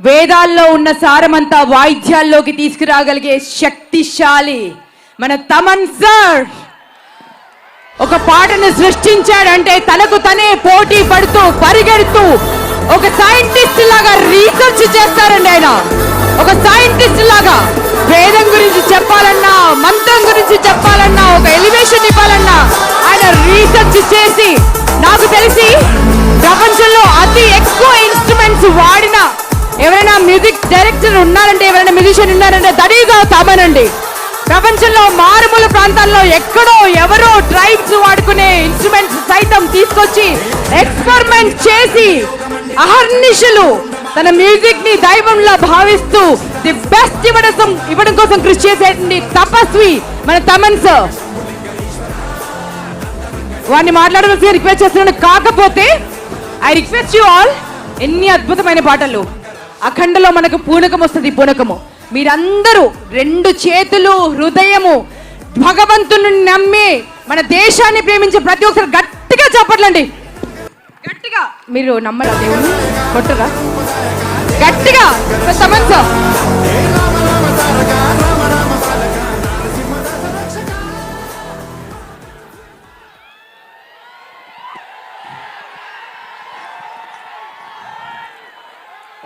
వేదాల్లో ఉన్న సారమంతా వాయిద్యాల్లోకి తీసుకురాగలిగే శక్తిశాలి మన తమన్ సార్. ఒక పాటను సృష్టించాడంటే తనకు తనే పోటీ పడుతూ పరిగెడుతూ ఒక సైంటిస్ట్ లాగా రీసెర్చ్ చేస్తారండి ఆయన. ఒక సైంటిస్ట్ లాగా వేదం గురించి చెప్పాలన్నా మంత్రం గురించి చెప్పాలన్నా ఒక ఎలివేషన్ ఇవ్వాలన్నా ఆయన రీసెర్చ్ చేసి ఎవరైనా మ్యూజిక్ డైరెక్టర్ ఉన్నారంటే ఎవరైనా మ్యూజిషియన్ ఉన్నారంటే దడీగా తమనండి. ప్రపంచంలో మారుమూల ప్రాంతాల్లో ఎక్కడో ఎవరో ట్రైబ్స్ వాడుకునే ఇన్స్ట్రుమెంట్స్ సైతం తీసుకొచ్చి ఎక్స్పెరిమెంట్ చేసి అహర్నిశలు తన మ్యూజిక్ని దైవంలా భావిస్తూ ది బెస్ట్ ఇవ్వడం ఇవ్వడం కోసం కృషి చేసేటువంటి తపస్వి మన తమన్ సార్. వాడిని మాట్లాడవలసిన రిక్వెస్ట్ చేస్తున్నాను కాకపోతే ఐ రిక్వెస్ట్ యూ ఆల్ ఎన్ని అద్భుతమైన పాటలు. అఖండలో మనకు పూనకం వస్తుంది పూనకము. మీరందరూ రెండు చేతులు హృదయము భగవంతుని నమ్మి మన దేశాన్ని ప్రేమించే ప్రతి ఒక్కరు గట్టిగా చెప్పట్లండి. గట్టిగా. మీరు నమ్మరా దేవుని కొట్టరా? గట్టిగా. తమన్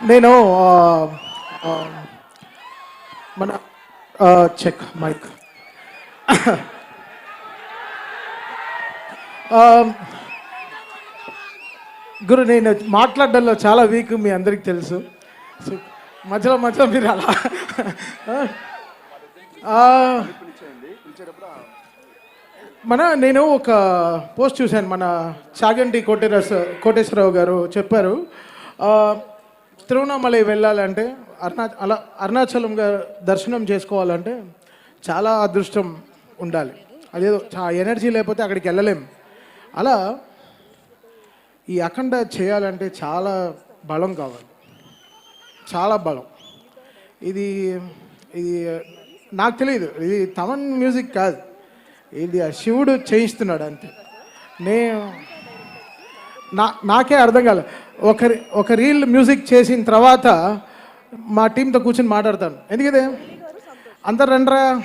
నేను మన చెక్ మైక్ um, గురు నేను మాట్లాడడంలో చాలా వీక్ మీ అందరికి తెలుసు. సో మధ్యలో మధ్యలో మీరు అలా. మన నేను ఒక పోస్ట్ చూశాను. మన చాగంటి కోటేరస్ కోటేశ్వరరావు గారు చెప్పారు. తిరువణామలై వెళ్ళాలంటే అరుణా అలా అరుణాచలం దర్శనం చేసుకోవాలంటే చాలా అదృష్టం ఉండాలి. అదేదో చా ఎనర్జీ లేకపోతే అక్కడికి వెళ్ళలేం. అలా ఈ అఖండ చేయాలంటే చాలా బలం కావాలి. చాలా బలం. ఇది ఇది నాకు తెలియదు. ఇది తమన్ మ్యూజిక్ కాదు. ఇది శివుడు చేయిస్తున్నాడు అంతే. నేను నా నాకే అర్థం కాలే. ఒక ఒక రీల్ మ్యూజిక్ చేసిన తర్వాత మా టీంతో కూర్చొని మాట్లాడతాను. ఎందుకంటే అందరు రండ్రా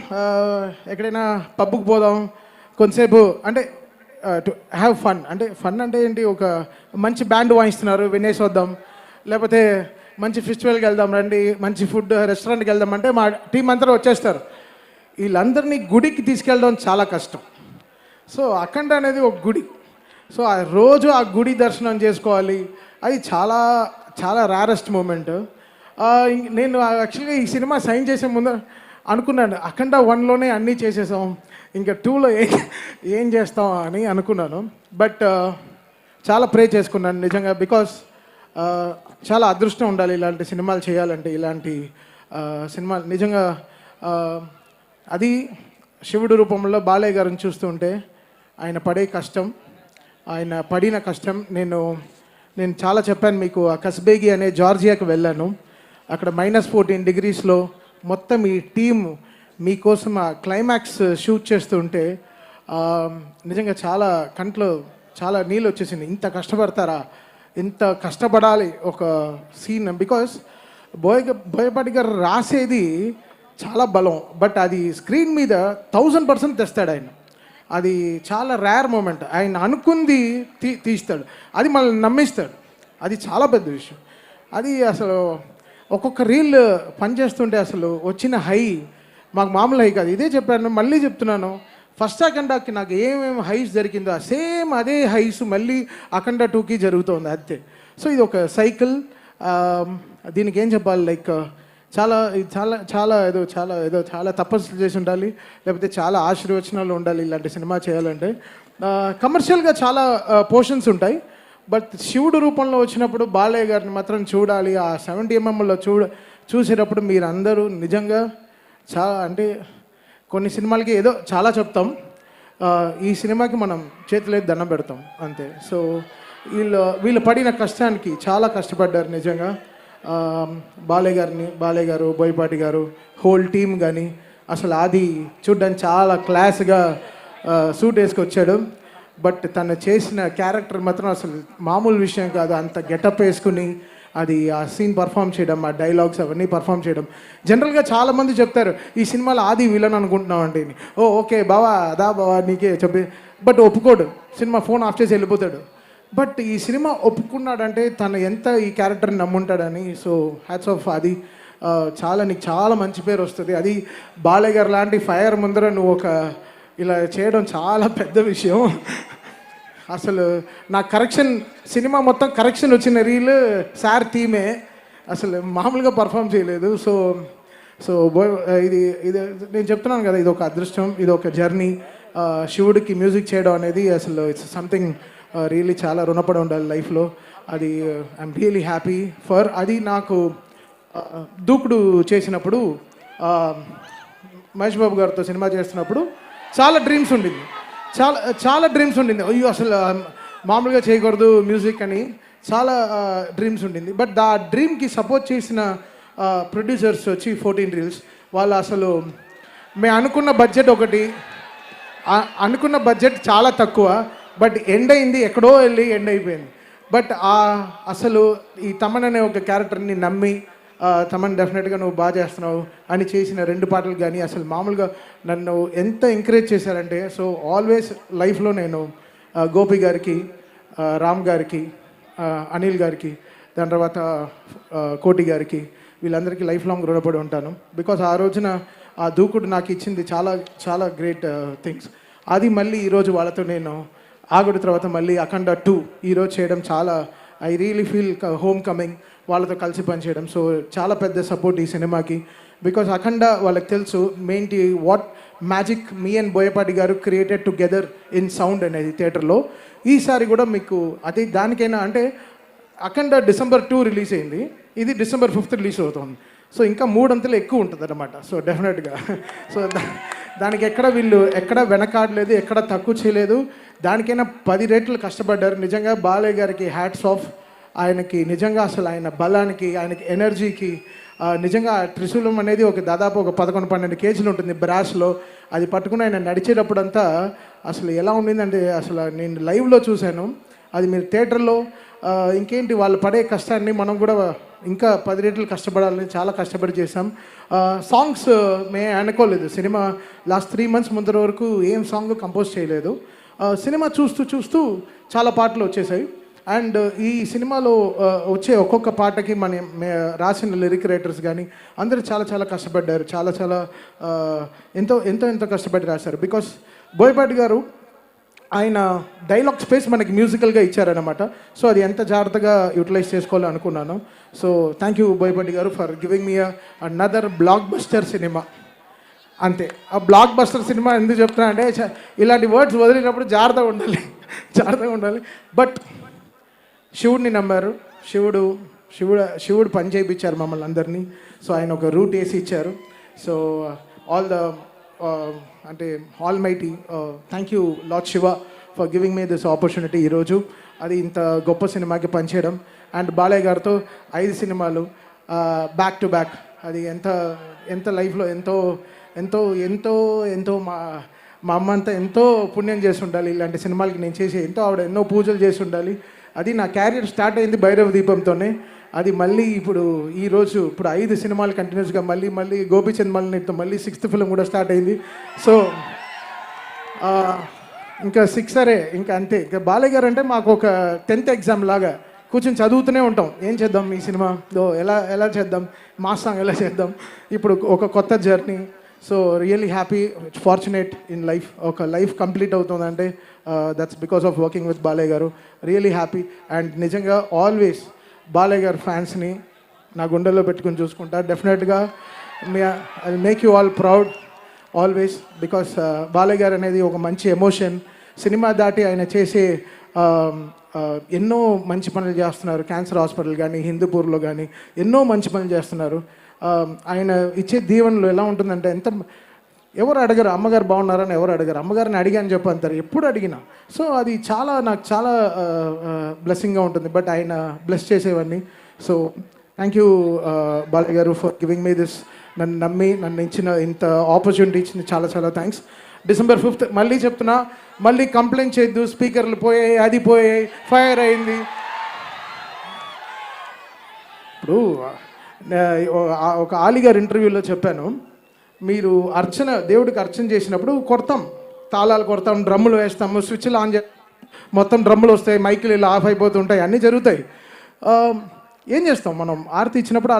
ఎక్కడైనా పబ్బుకు పోదాం కొంతసేపు అంటే టు హ్యావ్ ఫన్ అంటే ఫన్ అంటే ఏంటి? ఒక మంచి బ్యాండ్ వాయిస్తున్నారు వినేసి వద్దాం. లేకపోతే మంచి ఫెస్టివల్కి వెళ్దాం రండి మంచి ఫుడ్ రెస్టారెంట్కి వెళ్దాం అంటే మా టీం అంతా వచ్చేస్తారు. వీళ్ళందరినీ గుడికి తీసుకెళ్ళడం చాలా కష్టం. సో అఖండ అనేది ఒక గుడి. సో ఆ రోజు ఆ గుడి దర్శనం చేసుకోవాలి. అది చాలా చాలా రారెస్ట్ మూమెంట్ నేను యాక్చువల్గా ఈ సినిమా సైన్ చేసే ముందు అనుకున్నాను అఖండ వన్లోనే అన్నీ చేసేసాం ఇంకా టూలో ఏ ఏం చేస్తాం అని అనుకున్నాను. బట్ చాలా ప్రే చేసుకున్నాను నిజంగా బికాస్ చాలా అదృష్టం ఉండాలి ఇలాంటి సినిమాలు చేయాలంటే ఇలాంటి సినిమాలు. నిజంగా అది శివుడు రూపంలో బాలయ్య గారిని చూస్తుంటే ఆయన పడే కష్టం ఆయన పడిన కష్టం నేను నేను చాలా చెప్పాను మీకు ఆ కస్బేగి అనే జార్జియాకి వెళ్ళాను. అక్కడ మైనస్ ఫోర్టీన్ డిగ్రీస్లో మొత్తం ఈ టీమ్ మీకోసం ఆ క్లైమాక్స్ షూట్ చేస్తుంటే నిజంగా చాలా కంట్లో చాలా నీళ్ళు వచ్చేసింది. ఇంత కష్టపడతారా? ఇంత కష్టపడాలి ఒక సీన్ బికాస్ బోయ బోయపాటి గారు రాసేది చాలా బలం. బట్ అది స్క్రీన్ మీద థౌజండ్ పర్సెంట్ తెస్తాడు ఆయన. అది చాలా రేర్ మూమెంట్ ఆయన అనుకుంది తీ తీస్తాడు. అది మనల్ని నమ్మిస్తాడు. అది చాలా పెద్ద విషయం. అది అసలు ఒక్కొక్క రీల్ పనిచేస్తుంటే అసలు వచ్చిన హై మాకు మామూలు హై కాదు. ఇదే చెప్పాను మళ్ళీ చెప్తున్నాను. ఫస్ట్ అఖండాకి నాకు ఏమేమి హైస్ జరిగిందో సేమ్ అదే హైస్ మళ్ళీ అఖండ టూకి జరుగుతుంది అంతే. సో ఇది ఒక సైకిల్ దీనికి ఏం చెప్పాలి? లైక్ చాలా చాలా చాలా ఏదో చాలా ఏదో చాలా తపస్సులు చేసి ఉండాలి. లేకపోతే చాలా ఆశీర్వచనాలు ఉండాలి ఇలాంటి సినిమా చేయాలంటే. కమర్షియల్గా చాలా పోర్షన్స్ ఉంటాయి. బట్ శివుడు రూపంలో వచ్చినప్పుడు బాలయ్య గారిని మాత్రం చూడాలి. ఆ సెవెంటీ ఎంఎంలో చూడ చూసేటప్పుడు మీరు అందరూ నిజంగా చాలా అంటే కొన్ని సినిమాలకి ఏదో చాలా చెప్తాం. ఈ సినిమాకి మనం చేతిలో దండం పెడతాం. అంతే. సో వీళ్ళు వీళ్ళు పడిన కష్టానికి చాలా కష్టపడ్డారు నిజంగా. బాలయ్య గారిని బాలయ్య గారు బోయపాటి గారు హోల్ టీమ్ కానీ అసలు ఆది చూడ్డానికి చాలా క్లాస్గా సూట్ వేసుకొచ్చాడు. బట్ తను చేసిన క్యారెక్టర్ మాత్రం అసలు మామూలు విషయం కాదు. అంత గెటప్ వేసుకుని అది ఆ సీన్ పర్ఫామ్ చేయడం ఆ డైలాగ్స్ అవన్నీ పర్ఫామ్ చేయడం. జనరల్గా చాలామంది చెప్తారు ఈ సినిమాలో ఆది విలన్ అనుకుంటున్నాం ఓ ఓకే బావా అదా బావా నీకే చెప్పి. బట్ ఒప్పుకోడు. సినిమా ఫోన్ ఆఫ్ చేసి వెళ్ళిపోతాడు. బట్ ఈ సినిమా ఒప్పుకున్నాడంటే తను ఎంత ఈ క్యారెక్టర్ని నమ్ముంటాడని సో హ్యాట్స్ ఆఫ్ అది చాలా నీకు చాలా మంచి పేరు వస్తుంది. అది బాలయ్య గారు లాంటి ఫైర్ ముందర నువ్వు ఒక ఇలా చేయడం చాలా పెద్ద విషయం. అసలు నా కరెక్షన్ సినిమా మొత్తం కరెక్షన్ వచ్చిన రీల్ సార్ థీమే. అసలు మామూలుగా పర్ఫామ్ చేయలేదు. సో సో బో ఇది ఇది నేను చెప్తున్నాను కదా ఇది ఒక అదృష్టం ఇది ఒక జర్నీ. శివుడికి మ్యూజిక్ చేయడం అనేది అసలు ఇట్స్ సంథింగ్ రియలీ చాలా రుణపడి ఉండాలి లైఫ్లో. అది ఐఎమ్ రియలీ హ్యాపీ ఫర్ అది నాకు దూకుడు చేసినప్పుడు మహేష్ బాబు గారితో సినిమా చేస్తున్నప్పుడు చాలా డ్రీమ్స్ ఉండింది. చాలా చాలా డ్రీమ్స్ ఉండింది. అయ్యో అసలు మామూలుగా చేయకూడదు మ్యూజిక్ అని చాలా డ్రీమ్స్ ఉండింది. బట్ ఆ డ్రీమ్కి సపోర్ట్ చేసిన ప్రొడ్యూసర్స్ వచ్చి ఫోర్టీన్ రీల్స్ వాళ్ళు అసలు మేము అనుకున్న బడ్జెట్ ఒకటి అనుకున్న బడ్జెట్ చాలా తక్కువ. బట్ ఎండ్ అయింది ఎక్కడో వెళ్ళి ఎండ్ అయిపోయింది. బట్ ఆ అసలు ఈ తమన్ అనే ఒక క్యారెక్టర్ని నమ్మి తమన్ డెఫినెట్గా నువ్వు బాగా చేస్తున్నావు అని చేసిన రెండు పాటలు కానీ అసలు మామూలుగా నన్ను ఎంత ఎంకరేజ్ చేశారంటే సో ఆల్వేస్ లైఫ్లో నేను గోపి గారికి రామ్ గారికి అనిల్ గారికి దాని తర్వాత కోటి గారికి వీళ్ళందరికీ లైఫ్ లాంగ్ రుణపడి ఉంటాను. బికాస్ ఆ రోజున ఆ దూకుడు నాకు ఇచ్చింది చాలా చాలా గ్రేట్ థింగ్స్. అది మళ్ళీ ఈరోజు వాళ్ళతో నేను ఆగుడు తర్వాత మళ్ళీ అఖండ టూ ఈరోజు చేయడం చాలా I really feel home coming వాళ్ళతో కలిసి పనిచేయడం. సో చాలా పెద్ద సపోర్ట్ ఈ సినిమాకి. బికాస్ అఖండ వాళ్ళకి తెలుసు మెయిన్టి what magic me and Boyapati garu created together in sound అనేది థియేటర్లో ఈసారి కూడా మీకు అది దానికైనా అంటే అఖండ డిసెంబర్ టూ రిలీజ్ అయింది. ఇది డిసెంబర్ ఫిఫ్త్ రిలీజ్ అవుతుంది. సో ఇంకా మూడంతలు ఎక్కువ ఉంటుంది అనమాట సో డెఫినెట్గా సో దా- దానికి ఎక్కడ వీళ్ళు ఎక్కడ వెనకాడలేదు ఎక్కడ తక్కువ చేయలేదు. దానికైనా పది రేట్లు కష్టపడ్డారు. నిజంగా బాలయ్య గారికి హ్యాట్స్ ఆఫ్ ఆయనకి నిజంగా అసలు ఆయన బలానికి ఆయనకి ఎనర్జీకి నిజంగా త్రిశూలం అనేది ఒక దాదాపు ఒక పదకొండు పన్నెండు కేజీలు ఉంటుంది బ్రాష్లో. అది పట్టుకుని ఆయన నడిచేటప్పుడంతా అసలు ఎలా ఉండిందంటే అసలు నేను లైవ్లో చూశాను. అది మీరు థియేటర్లో ఇంకేంటి వాళ్ళు పడే కష్టాన్ని మనం కూడా ఇంకా పది రేట్లు కష్టపడాలని చాలా కష్టపడి చేసాం సాంగ్స్ మే అనుకోలేదు. సినిమా లాస్ట్ త్రీ మంత్స్ ముందర వరకు ఏం సాంగ్ కంపోజ్ చేయలేదు. సినిమా చూస్తూ చూస్తూ చాలా పాటలు వచ్చేసాయి. అండ్ ఈ సినిమాలో వచ్చే ఒక్కొక్క పాటకి మన రాసిన లిరిక్ రైటర్స్ కానీ అందరూ చాలా చాలా కష్టపడ్డారు. చాలా చాలా ఎంతో ఎంతో ఎంతో కష్టపడి రాశారు. బికాస్ బోయపాటి గారు ఆయన డైలాగ్ స్పేస్ మనకి మ్యూజికల్గా ఇచ్చారనమాట సో అది ఎంత జాగ్రత్తగా యూటిలైజ్ చేసుకోవాలో అనుకున్నాను. So thank you Boyapati garu for giving me another blockbuster cinema అంతే. ఆ బ్లాక్ బస్టర్ సినిమా ఎందుకు చెప్తున్నా అంటే ఇలాంటి వర్డ్స్ వదిలినప్పుడు జాగ్రత్తగా ఉండాలి. జాగ్రత్తగా ఉండాలి. బట్ శివుడిని నమ్మారు. శివుడు శివుడు శివుడు పని చేయించారు మమ్మల్ని అందరినీ. సో ఆయన ఒక రూట్ వేసి ఇచ్చారు. సో ఆల్ ద Um, అంటే almighty thank you Lord Shiva for giving me this opportunity ఈరోజు అది ఇంత గొప్ప సినిమాకి పనిచేయడం. అండ్ బాలయ్య గారితో ఐదు సినిమాలు బ్యాక్ టు బ్యాక్ అది ఎంత ఎంత లైఫ్లో ఎంతో ఎంతో ఎంతో ఎంతో మా మా అమ్మ అంతా ఎంతో పుణ్యం చేసి ఉండాలి ఇలాంటి సినిమాలకి నేను చేసి ఎంతో ఆవిడ ఎన్నో పూజలు చేసి ఉండాలి అది నా క్యారియర్ స్టార్ట్ అయింది భైరవ దీపంతోనే. అది మళ్ళీ ఇప్పుడు ఈ రోజు ఇప్పుడు ఐదు సినిమాలు కంటిన్యూస్గా మళ్ళీ మళ్ళీ గోపీచంద్ మల్లితో మళ్ళీ సిక్స్త్ ఫిల్మ్ కూడా స్టార్ట్ అయింది. సో ఇంకా సిక్స్ సరే ఇంకా అంతే. ఇంకా బాలయ్య గారు అంటే మాకు ఒక టెన్త్ ఎగ్జామ్ లాగా కూర్చొని చదువుతూనే ఉంటాం. ఏం చేద్దాం ఈ సినిమా? దో ఎలా ఎలా చేద్దాం? మా సాంగ్ ఎలా చేద్దాం? ఇప్పుడు ఒక కొత్త journey so really happy fortunate in life ఒక లైఫ్ కంప్లీట్ అవుతుందంటే that's because of working with Balayya garu. Really happy and నిజంగా ఆల్వేస్ బాలయ్య గారు ఫ్యాన్స్ని నా గుండెల్లో పెట్టుకుని చూసుకుంటా. డెఫినెట్గా మీ I make you all proud always because Balayya garu అనేది ఒక మంచి ఎమోషన్ సినిమా దాటి ఆయన చేసే um, uh, ఎన్నో మంచి పనులు చేస్తున్నారు. క్యాన్సర్ హాస్పిటల్ కానీ హిందూపూర్లో కానీ ఎన్నో మంచి పనులు చేస్తున్నారు. Um, ఆయన ఇచ్చే దీవెనలు ఎలా ఉంటుందంటే ఎంత ఎవరు అడగరు అమ్మగారు బాగున్నారని ఎవరు అడగరు. అమ్మగారిని అడిగాను చెప్పి అంటారు. ఎప్పుడు అడిగినా. సో అది చాలా నాకు చాలా uh, uh, బ్లెస్సింగ్గా ఉంటుంది. బట్ ఆయన బ్లెస్ చేసేవన్నీ so thank you Balayya garu for giving me this నన్ను నమ్మి నన్ను ఇచ్చిన ఇంత ఆపర్చునిటీ ఇచ్చిన చాలా చాలా థ్యాంక్స్ డిసెంబర్ ఫిఫ్త్ మళ్ళీ చెప్తున్నా మళ్ళీ కంప్లైంట్ చేయొద్దు. స్పీకర్లు పోయాయి అది పోయాయి ఫైర్ అయింది. ఇప్పుడు ఒక ఆలిగారు ఇంటర్వ్యూలో చెప్పాను. మీరు అర్చన దేవుడికి అర్చన చేసినప్పుడు కొడతాం. తాళాలు కొడతాం డ్రమ్ములు వేస్తాము స్విచ్లు ఆన్ చే మొత్తం డ్రమ్ములు వస్తాయి మైకులు ఇలా ఆఫ్ అయిపోతుంటాయి అన్నీ జరుగుతాయి. ఏం చేస్తాం మనం? ఆరతి ఇచ్చినప్పుడు